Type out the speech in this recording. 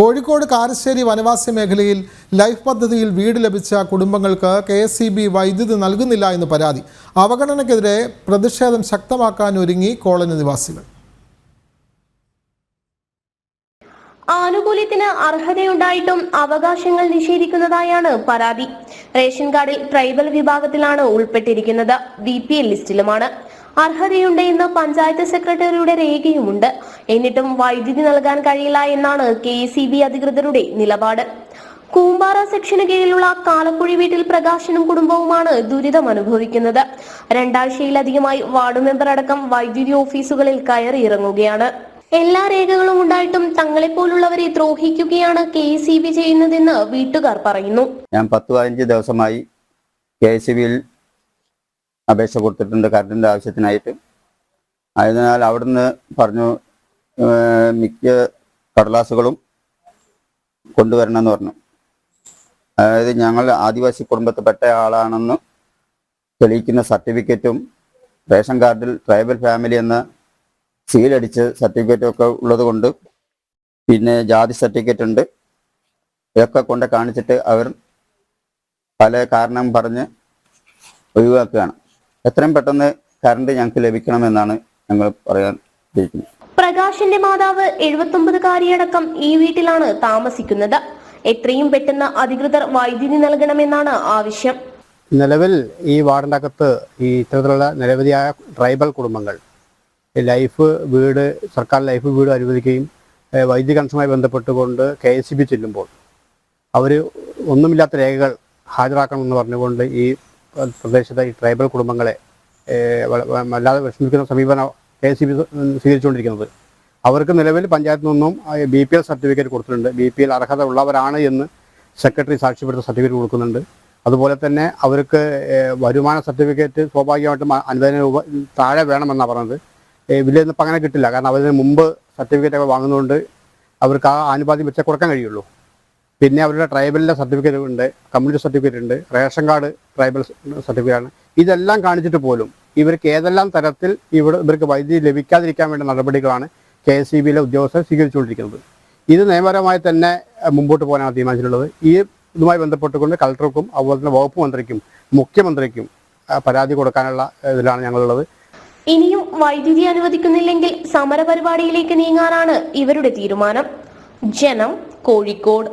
കോഴിക്കോട് കാരശ്ശേരി വനവാസി മേഖലയിൽ ലൈഫ് പദ്ധതിയിൽ വീട് ലഭിച്ച കുടുംബങ്ങൾക്ക് കെ എസ് ബി വൈദ്യുതി നൽകുന്നില്ല എന്ന് പരാതി. അവഗണനക്കെതിരെ പ്രതിഷേധം ശക്തമാക്കാൻ ഒരുങ്ങി കോളനി നിവാസികൾ. ആനുകൂല്യത്തിന് അർഹതയുണ്ടായിട്ടും അവകാശങ്ങൾ നിഷേധിക്കുന്നതായാണ് പരാതി. റേഷൻ കാർഡിൽ ട്രൈബൽ വിഭാഗത്തിലാണ് ഉൾപ്പെട്ടിരിക്കുന്നത്. ബി പി എൽ ലിസ്റ്റിലുമാണ്. അർഹതയുണ്ട് എന്ന് പഞ്ചായത്ത് സെക്രട്ടറിയുടെ രേഖയുമുണ്ട്. എന്നിട്ടും വൈദ്യുതി നൽകാൻ കഴിയില്ല എന്നാണ് കെ സി അധികൃതരുടെ നിലപാട്. കൂമ്പാറ സെക്ഷന് കീഴിലുള്ള കാലക്കുഴി വീട്ടിൽ പ്രകാശനും കുടുംബവുമാണ് ദുരിതം അനുഭവിക്കുന്നത്. രണ്ടാഴ്ചയിലധികമായി വാർഡ് മെമ്പർ അടക്കം വൈദ്യുതി ഓഫീസുകളിൽ കയറി ഇറങ്ങുകയാണ്. എല്ലാ രേഖകളും ഉണ്ടായിട്ടും തങ്ങളെപ്പോലുള്ളവരെ ദ്രോഹിക്കുകയാണ് കെ സി ബി ചെയ്യുന്നതെന്ന് വീട്ടുകാർ പറയുന്നു. ഞാൻ പത്ത് പതിനഞ്ച് ദിവസമായി കെ എസ് ബിയിൽ അപേക്ഷ കൊടുത്തിട്ടുണ്ട് കറണ്ടിന്റെ ആവശ്യത്തിനായിട്ട്. ആയതിനാൽ അവിടുന്ന് പറഞ്ഞു മിക്ക കടലാസുകളും കൊണ്ടുവരണമെന്ന് പറഞ്ഞു. അതായത് ഞങ്ങൾ ആദിവാസി കുടുംബത്തിൽപ്പെട്ട ആളാണെന്ന് തെളിയിക്കുന്ന സർട്ടിഫിക്കറ്റും റേഷൻ കാർഡിൽ ട്രൈബൽ ഫാമിലി എന്ന സീലടിച്ച് സർട്ടിഫിക്കറ്റും ഒക്കെ ഉള്ളത് കൊണ്ട് പിന്നെ ജാതി സർട്ടിഫിക്കറ്റ് ഉണ്ട്. ഇതൊക്കെ കൊണ്ട് കാണിച്ചിട്ട് അവർ പല കാരണം പറഞ്ഞ് ഒഴിവാക്കുകയാണ്. എത്രയും പെട്ടെന്ന് കറണ്ട് ഞങ്ങൾക്ക് ലഭിക്കണമെന്നാണ് ഞങ്ങൾ പറയാൻ ഉദ്ദേശിക്കുന്നത്. പ്രകാശിന്റെ മാതാവ് എഴുപത്തൊമ്പതുകാരിയടക്കം ഈ വീട്ടിലാണ് താമസിക്കുന്നത്. എത്രയും പെട്ടെന്ന് അധികൃതർ വൈദ്യുതി നൽകണമെന്നാണ് ആവശ്യം. നിലവിൽ ഈ വാർഡിനകത്ത് അകത്ത് ഈ ഇത്തരത്തിലുള്ള നിരവധിയായ ട്രൈബൽ കുടുംബങ്ങൾ ലൈഫ് വീട് സർക്കാർ ലൈഫ് വീട് അനുവദിക്കുകയും വൈദ്യുതി കണക്ഷനുമായി ബന്ധപ്പെട്ടുകൊണ്ട് കെ എസ് സി ബി ചെല്ലുമ്പോൾ അവർ ഒന്നുമില്ലാത്ത രേഖകൾ ഹാജരാക്കണമെന്ന് പറഞ്ഞുകൊണ്ട് ഈ പ്രദേശത്തെ ഈ ട്രൈബൽ കുടുംബങ്ങളെ വല്ലാതെ വിഷമിക്കുന്ന സമീപനം കെ സി ബി സ്വീകരിച്ചുകൊണ്ടിരിക്കുന്നത്. അവർക്ക് നിലവിൽ പഞ്ചായത്തിൽ നിന്നും ബി പി എൽ സർട്ടിഫിക്കറ്റ് കൊടുത്തിട്ടുണ്ട്. ബി പി എൽ അർഹത ഉള്ളവരാണ് എന്ന് സെക്രട്ടറി സാക്ഷ്യപ്പെടുത്ത സർട്ടിഫിക്കറ്റ് കൊടുക്കുന്നുണ്ട്. അതുപോലെ തന്നെ അവർക്ക് വരുമാന സർട്ടിഫിക്കറ്റ് സ്വാഭാവികമായിട്ടും അനുദാന രൂപ താഴെ വേണമെന്നാണ് പറഞ്ഞത്. ഏഹ്, നിന്ന് അങ്ങനെ കിട്ടില്ല. കാരണം അവരിന് മുമ്പ് സർട്ടിഫിക്കറ്റ് ഒക്കെ വാങ്ങുന്നതുകൊണ്ട് അവർക്ക് ആ ആനുപാതികം വെച്ചേ കൊടുക്കാൻ കഴിയുള്ളൂ. പിന്നെ അവരുടെ ട്രൈബലിന്റെ സർട്ടിഫിക്കറ്റ് ഉണ്ട് കമ്മ്യൂണിറ്റി സർട്ടിഫിക്കറ്റ് ഉണ്ട് റേഷൻ കാർഡ് ട്രൈബൽ സർട്ടിഫിക്കറ്റ് ആണ്. ഇതെല്ലാം കാണിച്ചിട്ട് പോലും ഇവർക്ക് ഏതെല്ലാം തരത്തിൽ ഇവിടെ ഇവർക്ക് വൈദ്യുതി ലഭിക്കാതിരിക്കാൻ വേണ്ട നടപടികളാണ് കെ എസ് സി ബിയിലെ ഉദ്യോഗസ്ഥർ സ്വീകരിച്ചുകൊണ്ടിരിക്കുന്നത്. ഇത് നിയമപരമായി തന്നെ മുമ്പോട്ട് പോകാനാണ് തീരുമാനിച്ചിട്ടുള്ളത്. ഈ ഇതുമായി ബന്ധപ്പെട്ടുകൊണ്ട് കളക്ടർക്കും അതുപോലെ തന്നെ വകുപ്പ് മന്ത്രിക്കും മുഖ്യമന്ത്രിക്കും പരാതി കൊടുക്കാനുള്ള ഇതിലാണ് ഞങ്ങളുള്ളത്. ഇനിയും വൈദ്യുതി അനുവദിക്കുന്നില്ലെങ്കിൽ സമരപരിപാടിയിലേക്ക് നീങ്ങാനാണ് ഇവരുടെ തീരുമാനം. ജനം കോഴിക്കോട്